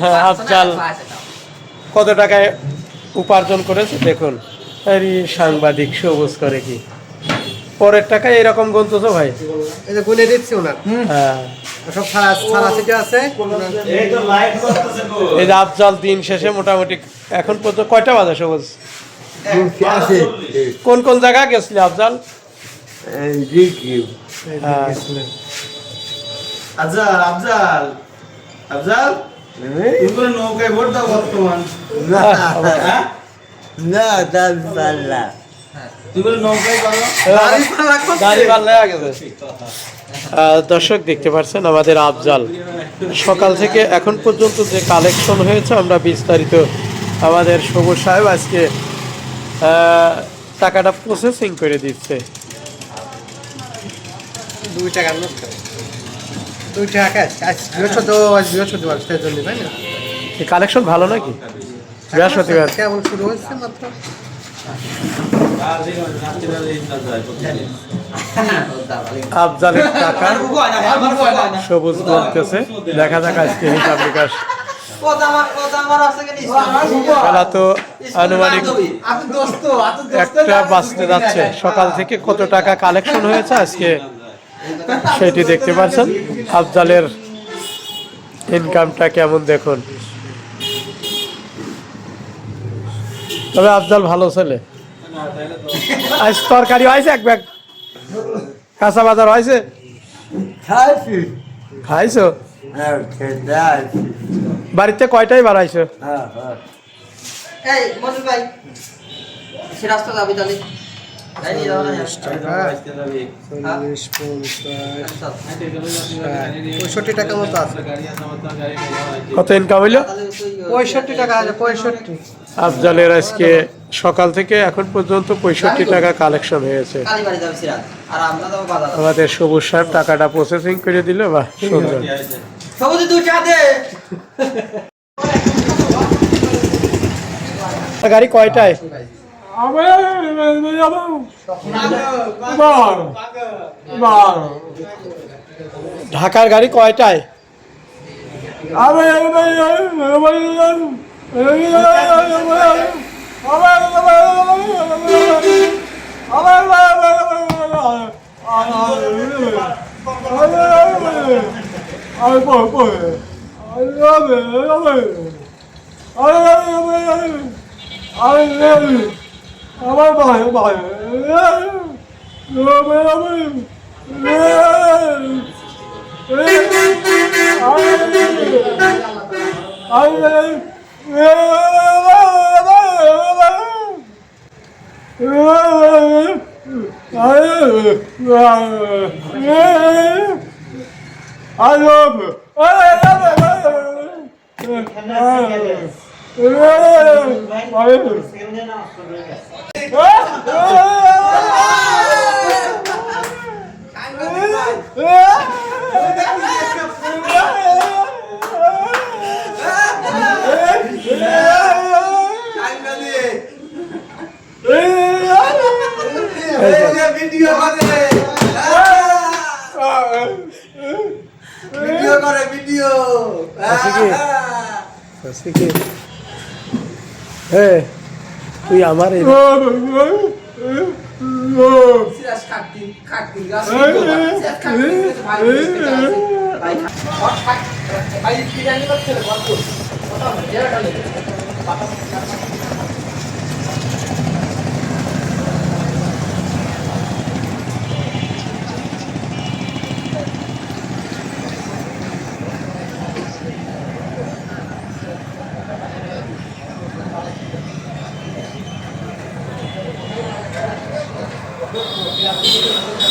হ্যাঁ, আফজাল। কত টাকায় উপার্জন করেছে? দেখুন। আরে সাংবাদিক সবুজ করে কি? পরের টাকায় এরকম গন্তছ ভাই। এই যে গুনে দিচ্ছি ওনার। হ্যাঁ। সব সারা সারা সিটে আছে? এই যে আফজাল দিন শেষে মোটামুটি এখন পর্যন্ত কয়টা বাজে সবুজ? কোন কোন জায়গায় গেছিলি আফজাল। আফজাল আফজাল আফজাল নৌকায় ভোট দাও বর্তমান। হ্যাঁ? না পাল্লা। আহ, দর্শক দেখতে পাচ্ছেন আমাদের আফজাল। সকাল থেকে এখন পর্যন্ত যে কালেকশন হয়েছে আমরা বিস্তারিত আমাদের সবুজ সাহেব আজকে টাকাটা প্রসেসিং করে দিচ্ছে। দুই টাকার দুই টাকা ক্যাশ আজ বৃহস্পতিবার আজ বৃহস্পতিবার সেই জন্য তাই না? এই কালেকশন ভালো নাকি? বৃহস্পতিবার কেবল শুরু হয়েছে মাত্র? আফজালের টাকা। সবুজ বলতেছে। দেখা যাক আজকে হিসাব বিকাশ খেলা তো আনুমানিক একটা বাঁচতে যাচ্ছে। সকাল থেকে কত টাকা কালেকশন হয়েছে আজকে সেটি দেখতে পাচ্ছেন। আফজালের ইনকামটা কেমন দেখুন? তবে আফজাল ভালো ছেলে। আজ তরকারি হয়েছে এক ব্যাগ। কাঁচা বাজার হয়েছে? খাইছো। হ্যাঁ বাড়িতে কয়টাই বাড়াইছো হ্যাঁ হ্যাঁ। এই মনুল ভাই সে রাস্তা যাবি তাহলে। পঁয়ষট্টি টাকা মতো আছে। কত ইনকাম হইল? পঁয়ষট্টি টাকা আছে পঁয়ষট্টি। আফজালের আজকে সকাল থেকে এখন পর্যন্ত পঁয়ষট্টি টাকা কালেকশন হয়েছে। আমাদের সবুজ সাহেব টাকাটা প্রসেসিং করে দিল বা সুন্দর। গাড়ি কয়টায়? ঢাকার গাড়ি কয়টায় ভিডিও করে ভিডিও করে ভিডিও হে তুই আমার এই সিরাজ খাটতি খাটতি গাছ সিরাজ খাটতি ভাই ভাই ভাই বিরিয়ানি করতে হবে বল Yeah.